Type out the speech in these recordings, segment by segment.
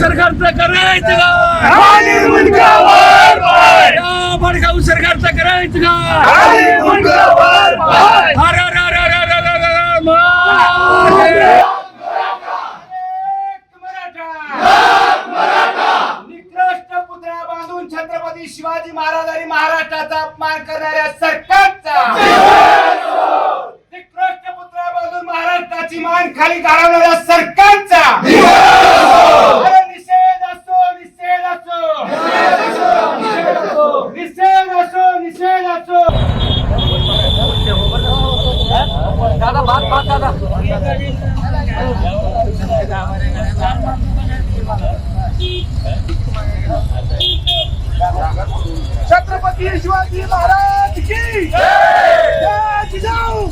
सरकारचं करायचं आंबडगाव सरकारचा करायचं का? छत्रपती शिवाजी महाराज आणि महाराष्ट्राचा अपमान करणाऱ्या सरकारचा! निकृष्ट पुत्रा महाराष्ट्राची मान खाली घालवणाऱ्या सरकार छत्रपती शिवाजी महाराज की जय जिजाऊ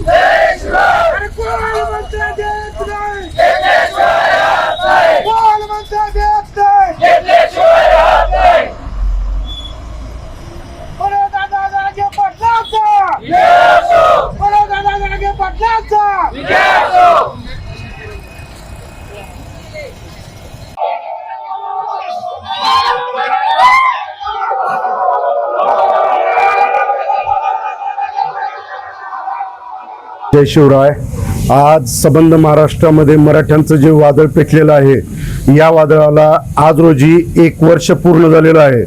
जय शिवराय आज सबंध महाराष्ट्रामध्ये मराठ्यांचं जे वादळ पेटलेलं आहे या वादळाला आज रोजी एक वर्ष पूर्ण झालेलं आहे.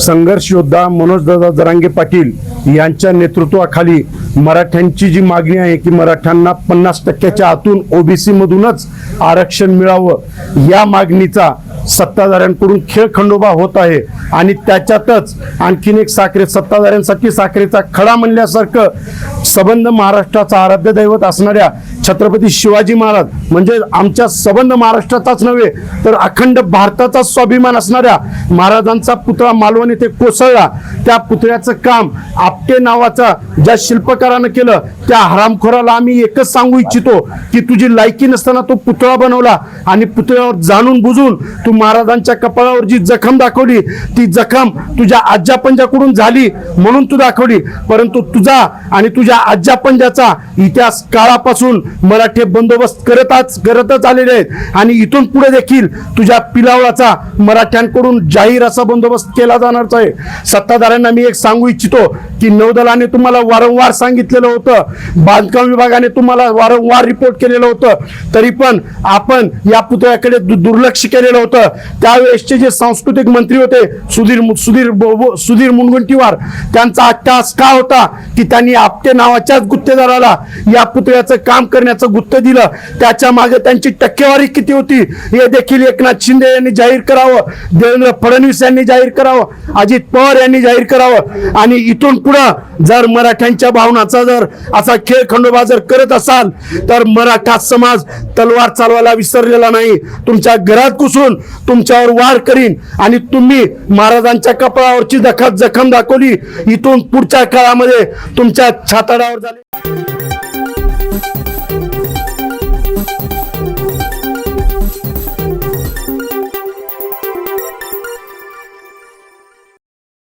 संघर्ष योद्धा मनोजदादा जरांगे पाटील यांच्या नेतृत्वाखाली मराठ्यांची जी मागणी आहे की मराठ्यांना पन्नास टक्क्याच्या आतून ओबीसीमधूनच आरक्षण मिळावं या मागणीचा सत्ताधाऱ्यांकडून खेळ खंडोबा होत आहे. आणि त्याच्यातच आणखीन एक साखरे सत्ताधाऱ्यांसाठी साखरेचा खडा म्हणल्यासारखं सबंध महाराष्ट्राचा आराध्य दैवत असणाऱ्या छत्रपती शिवाजी महाराज म्हणजे आमच्या सबंध महाराष्ट्राचाच नव्हे तर अखंड भारताचा स्वाभिमान असणाऱ्या महाराजांचा पुतळा मालवण येथे कोसळला. त्या पुतळ्याचं काम आपटे नावाचा ज्या शिल्पकारानं केलं त्या हरामखोराला आम्ही एकच सांगू इच्छितो की तुझी लायकी नसताना तो पुतळा बनवला आणि पुतळ्यावर जाणून बुजून तू महाराजांच्या कपाळावर जी जखम दाखवली ती जखम तुझ्या आज्या पंजाकडून झाली म्हणून तू दाखवली. परंतु तुझा आणि तुझ्या आज्या पंजाचा इतिहास काळापासून मराठी बंदोबस्त करतच करतच आलेले आहेत. आणि इथून पुढे देखील तुझ्या पिलावळाचा मराठ्यांकडून जाहीर असा बंदोबस्त केला जाणारच आहे. सत्ताधाऱ्यांना मी एक सांगू इच्छितो की नौदलाने तुम्हाला वारंवार सांगितलेलं होतं. बांधकाम विभागाने तुम्हाला वारंवार रिपोर्ट केलेलं होतं. तरी पण आपण या पुतळ्याकडे दु- दुर्लक्ष केलेलं होतं. त्यावेळेसचे जे सांस्कृतिक मंत्री होते सुधीर मु- सुधीर सुधीर मुनगंटीवार त्यांचा अट्टास का होता की त्यांनी आपटे नावाच्याच गुत्तेदाराला या पुतळ्याचं काम करण्याचं गुत्त दिलं. त्याच्यामागे त्यांची टक्केवारी किती होती हे देखील एकनाथ शिंदे यांनी जाहीर करावं. देवेंद्र फडणवीस यांनी जाहीर करावं. अजित पवार यांनी जाहीर करावं. आणि इथून पुढं जर मराठ्यांच्या भावनाचा जर असा खेळ खंडोबा जर करत असाल तर मराठा समाज तलवार चालवायला विसरलेला नाही. तुमच्या घरात घुसून तुमच्यावर वार करीन आणि तुम्ही महाराजांच्या कपाळावरची जखम जखम दाखवली. इथून पुढच्या काळामध्ये तुमच्या छाताडावर झाली